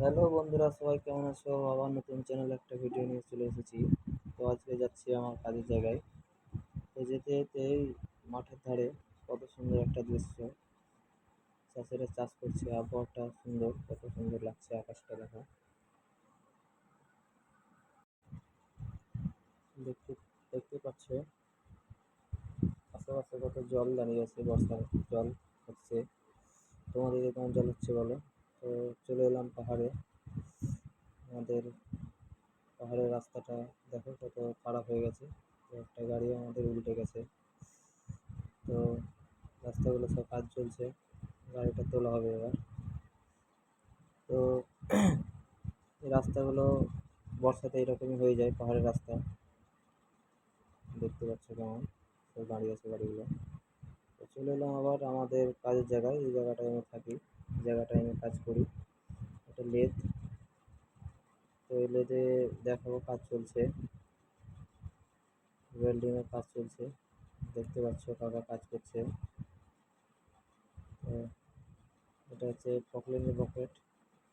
Hello বন্ধুরা, সবাই কেমন আছো? আবার নতুন চ্যানেল একটা ভিডিও নিয়ে চলে এসেছি। তো আজকে যাচ্ছি আমার কাজের জায়গায়। তো যেতে যেতে মাঠের ধারে কত সুন্দর একটা দৃশ্য। চাষিরা চাষ করছে, আবহাওয়াটা সুন্দর, কত সুন্দর লাগছে আকাশটা দেখা। দেখতে দেখতে পাচ্ছ? আশেপাশে কত জল দাঁড়িয়ে আছে, বর্ষার জল হচ্ছে। তোমাদের কেমন জল হচ্ছে বলো? তো চলে এলাম পাহাড়ে। আমাদের পাহাড়ের রাস্তাটা দেখো কত খারাপ হয়ে গেছে। তো একটা গাড়ি আমাদের উল্টে গেছে। তো রাস্তাগুলো সব কাজ চলছে। গাড়িটা তোলা হবে এবার। তো এই রাস্তাগুলো বর্ষাতে এরকমই হয়ে যায় পাহাড়ের রাস্তা। দেখতে পাচ্ছ কেমন? সব দাঁড়িয়ে আছে গাড়িগুলো। তো চলে এলাম আবার আমাদের কাজের জায়গায়। এই জায়গাটায় আমি থাকি। জায়গাটায় আমি কাজ করি। এটা লেদ। তো এই লেদে দেখাবো কাজ চলছে। ওয়েল্ডিংয়ের কাজ চলছে। দেখতে পাচ্ছ কাকা কাজ করছে। তো এটা হচ্ছে পকলেনের বকেট।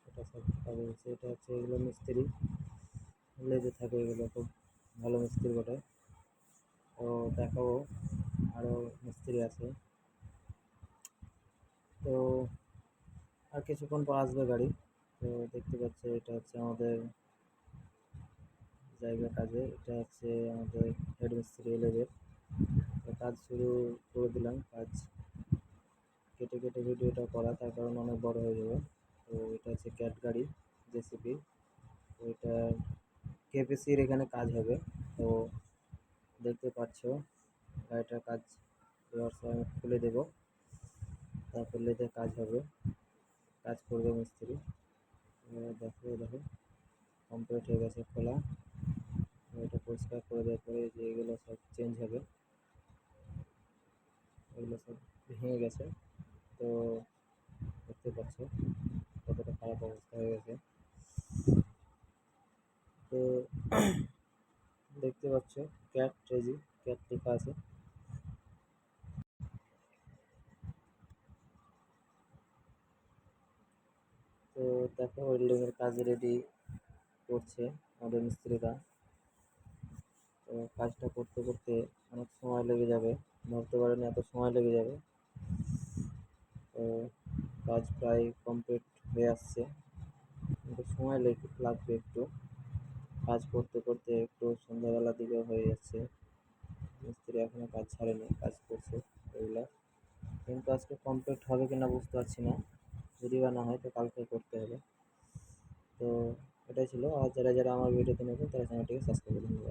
এটা সব কাজ হচ্ছে। এটা হচ্ছে এগুলো মিস্ত্রি। লেদে থাকে এগুলো খুব ভালো মিস্ত্রি বটে। তো দেখাবো আরও মিস্ত্রি আছে তো আর কিছুক্ষণ পর আসবে গাড়ি। তো দেখতে পাচ্ছ এটা হচ্ছে আমাদের জায়গা কাজে। এটা হচ্ছে আমাদের হেড মিস্ত্রি এলেদের কাজ শুরু করে দিলাম। কাজ কেটে কেটে ভিডিওটা করা, তার কারণ অনেক বড় হয়ে যাবে। তো এটা হচ্ছে ক্যাট গাড়ি, জেসিপি। তো এটা কেপিসির এখানে কাজ হবে। তো দেখতে পাচ্ছ, গাড়িটার কাজ এবার আমি খুলে দেবো। তারপর লেদে কাজ হবে। কাজ করবে মিস্ত্রি। দেখো দেখো কমপ্লিট হয়ে গেছে খোলা। এটা পরিষ্কার করে দেওয়ার পরে যে এগুলো সব চেঞ্জ হবে। এগুলো সব ভেঙে গেছে। তো দেখতে পাচ্ছ কতটা খারাপ অবস্থা হয়ে গেছে। তো দেখতে পাচ্ছ ক্যাট ট্রেজি ক্যাট লেখা আছে তো দেখো ওয়েল্ডিংয়ের কাজ রেডি করছে আমাদের মিস্ত্রিরা। তো কাজটা করতে করতে অনেক সময় লেগে যাবে ধরতে পারেন এত সময় লেগে যাবে। তো কাজ প্রায় কমপ্লিট হয়ে আসছে। কিন্তু সময় লেগে লাগবে একটু। কাজ করতে করতে একটু সন্ধ্যাবেলার দিকে হয়ে যাচ্ছে। মিস্ত্রি এখনও কাজ ছাড়েনি, কাজ করছে এগুলা কিন্তু আজকে কমপ্লিট হবে কি না বুঝতে পারছি না। যদি বা না হয়, তো কালকে করতে হবে। তো এটাই ছিল। আর যারা যারা আমার ভিডিওতে নতুন তারা চ্যানেলটিকে সাবস্ক্রাইব করে ধন্যবাদ।